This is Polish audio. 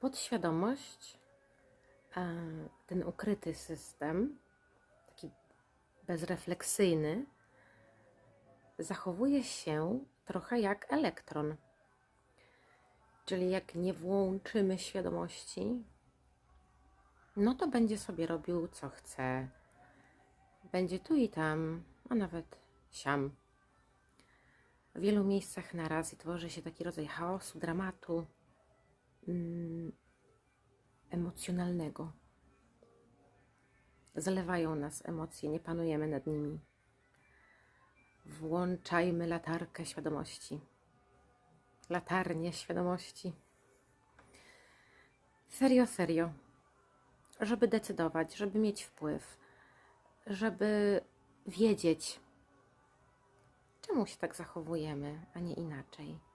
podświadomość, e, ten ukryty system, taki bezrefleksyjny, zachowuje się trochę jak elektron. Czyli jak nie włączymy świadomości, no to będzie sobie robił co chce. Będzie tu i tam, a nawet siam. W wielu miejscach naraz i tworzy się taki rodzaj chaosu, dramatu emocjonalnego. Zalewają nas emocje, nie panujemy nad nimi. Włączajmy latarkę świadomości. Latarnię świadomości. Serio, serio. Żeby decydować, żeby mieć wpływ, żeby wiedzieć, czemu się tak zachowujemy, a nie inaczej.